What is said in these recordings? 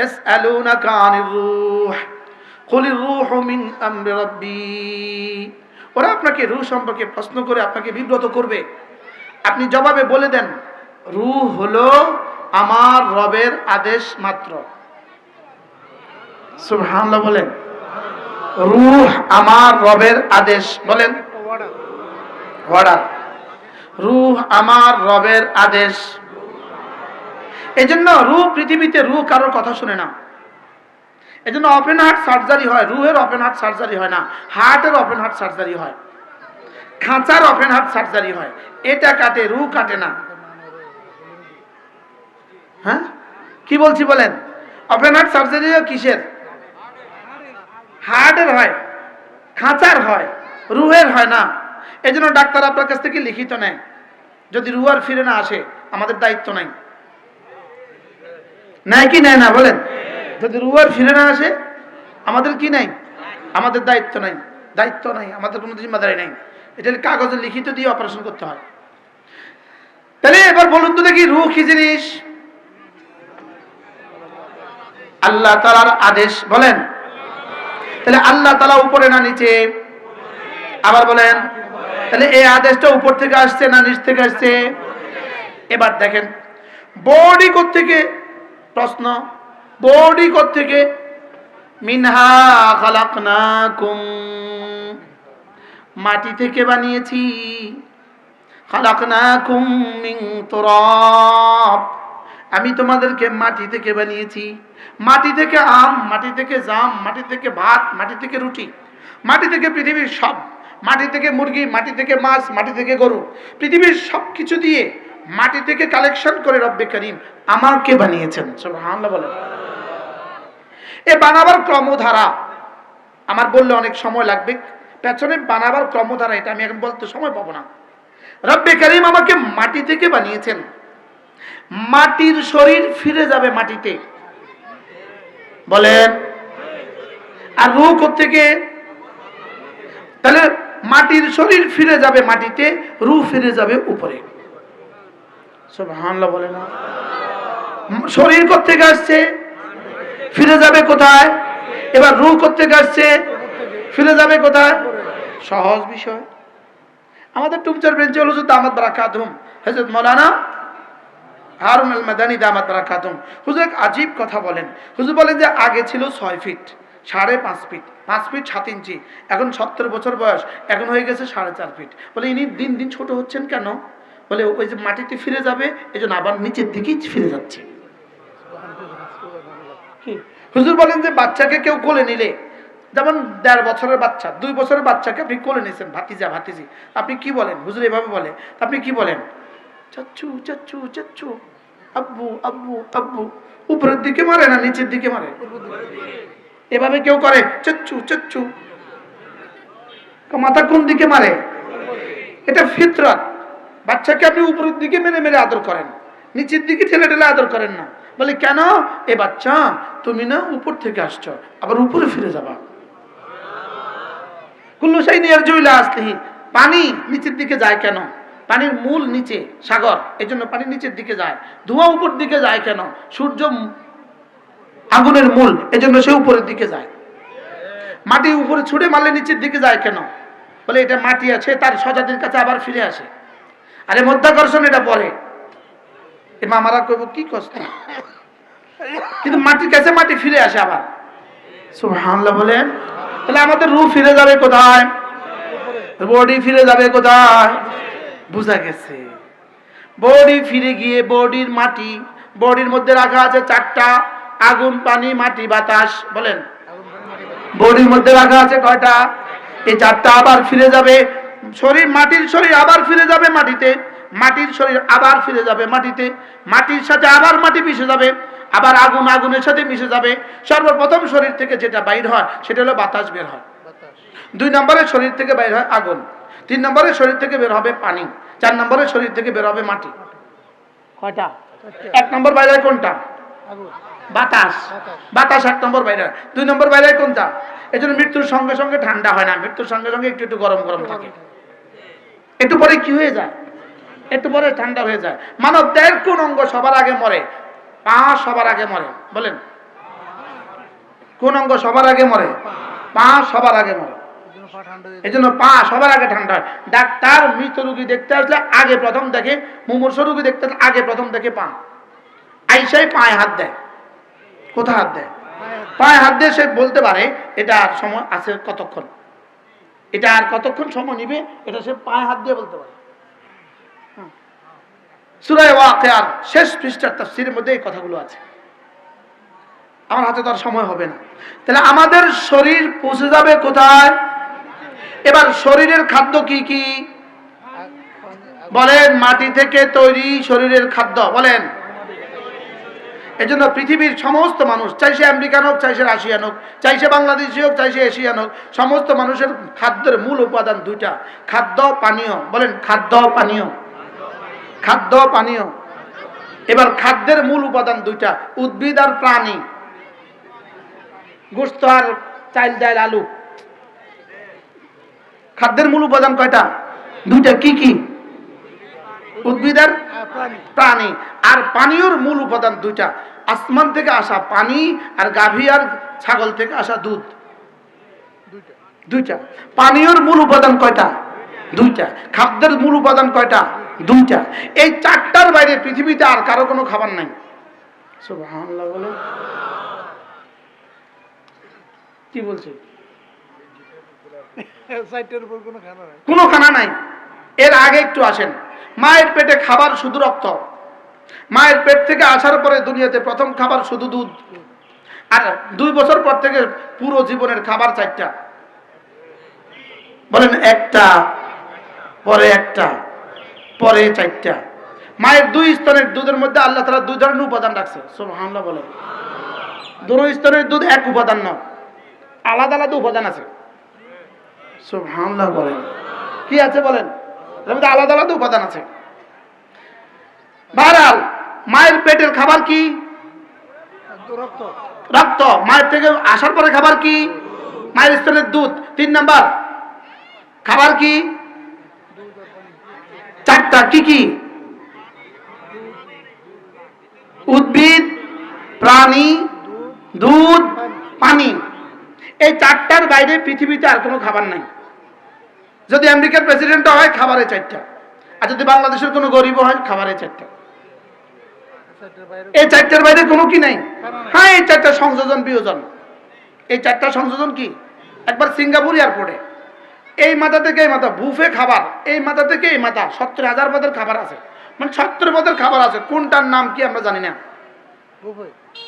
يسألونك عن الروح قل الروح من أمر ربي ওরা আপনাকে রূহ সম্পর্কে প্রশ্ন করে আপনাকে বিব্রত করবে আপনি জবাবে বলে দেন রূহ হলো আমার রবের আদেশ মাত্র সুবহানাল্লাহ বলেন রূহ আমার রবের আদেশ বলেন অর্ডার রূহ আমার রবের আদেশ এজন্য রূহ পৃথিবীতে রূহ কারোর কথা শুনে না। এজন্য ওপেন হার্ট সার্জারি হয়, রুহের ওপেন হার্ট সার্জারি হয় না হার্টের ওপেন হার্ট সার্জারি হয়, খাঁচার ওপেন হার্ট সার্জারি হয়। এটা কাটে রু কাটে না। হ্যাঁ? কি বলছি বলেন? ওপেন হার্ট সার্জারি কিসের? হার্টের হয়, খাঁচার হয়, রুহের হয় না। এই জন্য ডাক্তার আপনার কাছ থেকে লিখিত নেয়, যদি রু আর ফিরে না আসে, আমাদের দায়িত্ব নাই। নেয় কি নেয় না, বলেন। যদি রুয়ার ফিরে না আসে, আমাদের কি নাই? আমাদের দায়িত্ব নাই। দায়িত্ব নাই, আমাদের কোনো জিম্মাদারি নাই। এটা কাগজে লিখিত দিয়ে অপারেশন করতে হয়। তাহলে এবার বলুন তো দেখি রু কি জিনিস? আল্লাহ তালার আদেশ, বলেন। তাহলে আল্লাহ তালা উপরে না নিচে? আবার বলেন। তাহলে এই আদেশটা উপর থেকে আসছে না নিচ থেকে আসছে? এবার দেখেন বডি থেকে প্রশ্ন বডি থেকে মিনহা খালাকনাকুম মাটি থেকে বানিয়েছি খালাকনাকুম মিন তুরাব আমি তোমাদেরকে মাটি থেকে বানিয়েছি মাটি থেকে আম মাটি থেকে জাম মাটি থেকে ভাত মাটি থেকে রুটি মাটি থেকে পৃথিবীর সব মাটি থেকে মুরগি মাটি থেকে মাছ মাটি থেকে গরু পৃথিবীর সব কিছু দিয়ে মাটি থেকে কালেকশন করে রব্বে করিম আমাকে বানিয়েছেন। এ বানাবার ক্রমধারা, আমার বললে অনেক সময় লাগবে, পেছনে বানাবার ক্রমধারা এটা, আমি এখন বলতে সময় পাবো না। রব্বে করিম আমাকে মাটি থেকে বানিয়েছেন। মাটির শরীর ফিরে যাবে মাটিতে। বলেন, আর রুহ থেকে তাহলে মাটির শরীর ফিরে যাবে মাটিতে রু ফিরে যাবে উপরে। শরীর থেকে আসছে? ফিরে যাবে কোথায়? এবার রু থেকে আসছে? ফিরে যাবে কোথায়? সহজ বিষয়। আমাদের টুমচার বেঞ্চে হলো দামাত মাওলানা হারুন হুজুর এক আজীব কথা বলেন। হুজুর বলেন যে আগে ছিল ছয় ফিট, সাড়ে পাঁচ ফিট পাঁচ ফিট সাত ইঞ্চি। এখন সত্তর বছর বয়স, এখন হয়ে গেছে সাড়ে চার ফিট। বলে ইনি দিন দিন ছোট হচ্ছেন কেন? বলে ওই যে মাটিতে ফিরে যাবে এই জন্য আবার নিচের দিকেই ফিরে যাচ্ছে। হুজুর বলেন যে বাচ্চাকে কেউ কোলে নিলে, যেমন দেড় বছরের বাচ্চা, দুই বছরের বাচ্চাকে আপনি কোলে নিয়েছেন, ভাতিজা, ভাতিজি। আপনি কি বলেন? হুজুর এভাবে বলে। আপনি কি বলেন? চাচ্ছু চাচ্ছু চাচ্ছু আব্বু আব্বু আব্বু। উপরের দিকে মারে না নিচের দিকে মারে? এভাবে কেউ করে? চচ্চু চচ্চু। মাথা কোন দিকে মারে? এটা ফিতরত। বাচ্চাকে আপনি উপরের দিকে মেরে মেরে আদর করেন, নিচের দিকে ঠেলে ঠেলে আদর করেন না। বলে, কেন? এ বাচ্চা, তুমি না উপর থেকে আসছো, আবার উপরে ফিরে যাবা। কুল্লু সেই নিয়ার জুইলা আসতেহি পানি নিচের দিকে যায় কেন? পানির মূল নিচে, সাগর এই জন্য পানি নিচের দিকে যায়। ধোঁয়া উপর দিকে যায় কেন? সূর্য আগুনের মূল, এজন্য সে উপরের দিকে যায়। মাটি উপরে ছুড়ে মারলে নিচের দিকে যায় কেন? বলে, এটা মাটি আছে, তার সজাতির কাছে আবার ফিরে আসে। আরে মধ্যাকর্ষণ এটা পরে। এ মামারা কইব, কি কষ্ট কিন্তু মাটির কাছে মাটি ফিরে আসে আবার। সুবহানাল্লাহ বলেন, তাহলে আমাদের রূহ ফিরে যাবে কোথায়? বডি ফিরে যাবে কোথায়? বুঝা গেছে। বডি ফিরে গিয়ে বডির মাটি, বডির মধ্যে রাখা আছে চারটা, আগুন, পানি, মাটি, বাতাস, বলেন। বডির মধ্যে রাখা আছে কয়টা? এই চারটা আবার ফিরে যাবে শরীর মাটির শরীর আবার ফিরে যাবে মাটিতে। মাটির শরীর আবার ফিরে যাবে মাটিতে। মাটির সাথে আবার মাটি মিশে যাবে। আবার আগুন আগুনের সাথে মিশে যাবে। সর্বপ্রথম শরীর থেকে যেটা বাইর হয় সেটা হলো বাতাস বের হয়। দুই নম্বরে শরীর থেকে বের হয় আগুন। তিন নম্বরে শরীর থেকে বের হবে পানি। চার নম্বরে শরীর থেকে বের হবে মাটি। কয়টা? এক নম্বর বাইরে কোনটা? বাতাস। বাতাস এক নম্বর বাইরে দুই নম্বর বাইরে কোনটা? এই জন্য মৃত্যুর সঙ্গে সঙ্গে ঠান্ডা হয় না। মৃত্যুর সঙ্গে সঙ্গে একটু একটু গরম গরম থাকে। একটু পরে কি হয়ে যায়? একটু পরে ঠান্ডা হয়ে যায়। মানব দেহের কোন অঙ্গ সবার আগে মরে? পা সবার আগে মরে। বলেন। কোন অঙ্গ সবার আগে মরে? পা সবার আগে মরে। এই জন্য পা সবার আগে ঠান্ডা হয়। ডাক্তার মৃত রুগী দেখতে আসলে আগে প্রথম দেখে, মুমূর্ষ রুগী দেখতে আসলে আগে প্রথম দেখে পা। আইসাই পায়ে হাত দেয়। কোথায় হাত দেয়? পায়ে হাত দিয়ে সে বলতে পারে, এটা সময় আছে কতক্ষণ? এটা আর কতক্ষণ সময় নিবে? এটা সে পায়ে হাত দিয়ে বলতে পারে। সুরায় ওয়াকিয়ার শেষ পৃষ্ঠার তাফসীরের মধ্যে এই কথাগুলো আছে। আমার হাতে তো আর সময় হবে না। তাহলে আমাদের শরীর পৌঁছে যাবে কোথায়? এবার শরীরের খাদ্য কি কি? বলেন, মাটি থেকে তৈরি শরীরের খাদ্য, বলেন। এজন্য পৃথিবীর সমস্ত মানুষ, চাই সে আমেরিকান হোক, চাই সে রাশিয়ান হোক, চাই সে বাংলাদেশি হোক, চাই সে এশিয়ান হোক, সমস্ত মানুষের খাদ্যের মূল উপাদান দুইটা, খাদ্য, পানীয়। বলেন, খাদ্য, পানীয়। খাদ্য, পানীয়। এবার খাদ্যের মূল উপাদান দুইটা, উদ্ভিদ আর প্রাণী। গোস্ত আর চাইল ডাইল আলু। খাদ্যের মূল উপাদান কয়টা? দুইটা, কি কি? উদ্ভিদ আর প্রাণী। আর পানীয়র মূল উপাদান দুইটা। আসমান থেকে আসা পানি আর গাভী আর ছাগল থেকে আসা দুধ। দুইটা। পানীয়র মূল উপাদান কয়টা? দুইটা। খাদ্যের মূল উপাদান কয়টা? দুইটা। এই চারটার বাইরে পৃথিবীতে আর কারও কোনো খাবার নাই। কি বলছে? কোনো খানা নাই। এর আগে একটু আসেন। মায়ের পেটে খাবার, শুধু রক্ত। মায়ের পেট থেকে আসার পরে দুনিয়াতে প্রথম খাবার শুধু দুধ। আর দুই বছর পর থেকে পুরো জীবনের খাবার চারটা। বলেন একটা, পরে একটা, পরে চারটা। মায়ের দুই স্তনের দুধের মধ্যে আল্লাহ তারা দুই ধরনের উপাদান রাখছে। সুবহানাল্লাহ বলেন। দুই স্তনের দুধ এক উপাদান নয় আলাদা আলাদা উপাদান আছে। সুবহানাল্লাহ বলেন। কি আছে বলেন? এর মধ্যে আলাদা আলাদা উপাদান আছে। বাহারাল, মায়ের পেটের খাবার কি? রক্ত। মায়ের থেকে আসার পরে খাবার কি? মায়ের স্তনের দুধ। তিন নাম্বার, খাবার কি? চারটা, কি কি? উদ্ভিদ, প্রাণী, দুধ, পানি। এই চারটার বাইরে পৃথিবীতে আর কোনো খাবার নাই। যদি আমেরিকার প্রেসিডেন্ট হয় খাবারের চারটা। আর যদি বাংলাদেশের কোনো গরিব হয় খাবারের চারটা। এই চারটার বাইরে কোনো কি নাই নাই। হ্যাঁ এই চারটা সংযোজন বিয়োজন। এই চারটা সংযোজন কি? একবার সিঙ্গাপুর এয়ারপোর্টে। এই মাথা থেকে এই মাথা বুফে খাবার। এই মাথা থেকে এই মাথা সত্তর হাজার পদের খাবার আছে। মানে সত্তর পদের খাবার আছে। কোনটার নাম কি আমরা জানি না। বুফে।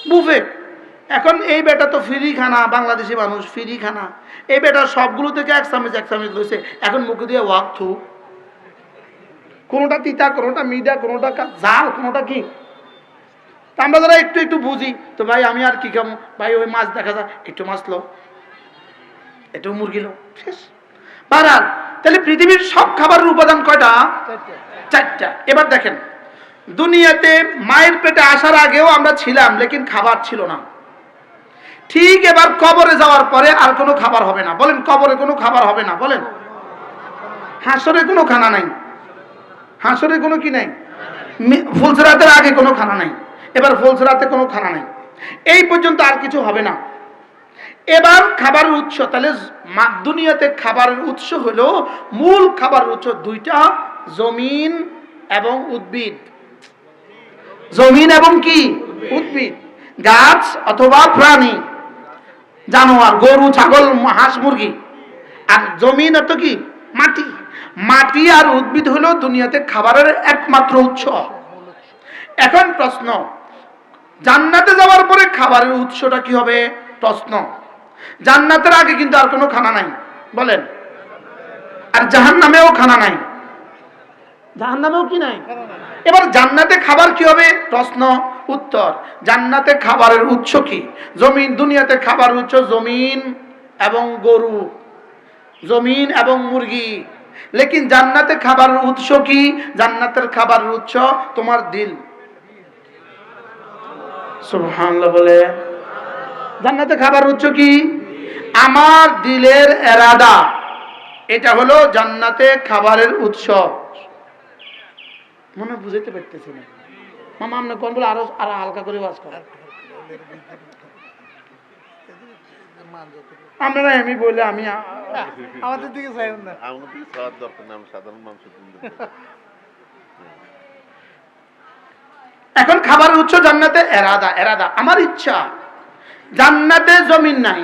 বুফে। এখন এই বেটা তো ফ্রি খানা বাংলাদেশি মানুষ ফ্রি খানা এই বেটা সবগুলো থেকে এক চামচ এক চামচ লইছে। এখন মুখে দিয়ে ওয়াক থু কোনোটা তিতা কোনোটা মিডা কোনোটা ঝাল কোনোটা কি? আমরা যারা একটু একটু বুঝি তো ভাই আমি আর কি খাব ভাই ওই মাছ দেখা যায় একটু মাছ লো একটু মুরগি লো শেষ। বারাল তাহলে পৃথিবীর সব খাবারের উপাদান কয়টা? চারটা। এবার দেখেন দুনিয়াতে মায়ের পেটে আসার আগেও আমরা ছিলাম লেকিন খাবার ছিল না। ঠিক এবার কবরে যাওয়ার পরে আর কোনো খাবার হবে না। বলেন, কবরে কোনো খাবার হবে না, বলেন। হাসরে কোনো খানা নাই। হাসরে কোনো কি নাই? ফুলসরাতের আগে কোনো খানা নাই। এবার ফুলসরাতে কোনো খানা নাই। এই পর্যন্ত আর কিছু হবে না। এবার খাবারের উৎস, তাহলে দুনিয়াতে খাবারের উৎস হলো, মূল খাবারের উৎস দুইটা, জমিন এবং উদ্ভিদ। জমিন এবং কি? উদ্ভিদ। গাছ অথবা প্রাণী। জানোয়ার, গরু, ছাগল, হাঁস, মুরগি। আর জমিন অত কি? মাটি। মাটি আর উদ্ভিদ হলো দুনিয়াতে খাবারের একমাত্র উৎস। এখন প্রশ্ন, জান্নাতে যাওয়ার পরে খাবারের উৎসটা কি হবে? প্রশ্ন, জান্নাতের আগে কিন্তু আর কোনো খানা নাই। বলেন। আর জাহান নামেও খানা নাই। জাহান নামেও কি নাই? এবার জান্নাতে খাবার কি হবে? প্রশ্ন উত্তর, জান্নাতে খাবারের উৎস কি? জমিন, দুনিয়াতে খাবার উৎস জমিন এবং গরু, জমিন এবং মুরগি। লেকিন জান্নাতে খাবারের উৎস কি? জান্নাতের খাবারের উৎস তোমার দিল। বলে, জান্নাতে খাবার উৎস কি? আমার দিলের এরাদা। এটা হলো জান্নাতে খাবারের উৎস। মনে বুঝাইতে পারতেছি না। মামা আপনি কোন বলে আরও আরও হালকা করে বাস করেন। আপনারা এমনি বলে আমি আমাদের দিকে চাইবেন না। আমাদের দিকে খাওয়ার দরকার নেই আমরা সাধারণ মানুষ এখন খাবারের উৎস জান্নাতে এরাদা এরাদা। আমার ইচ্ছা জান্নাতে জমিন নাই।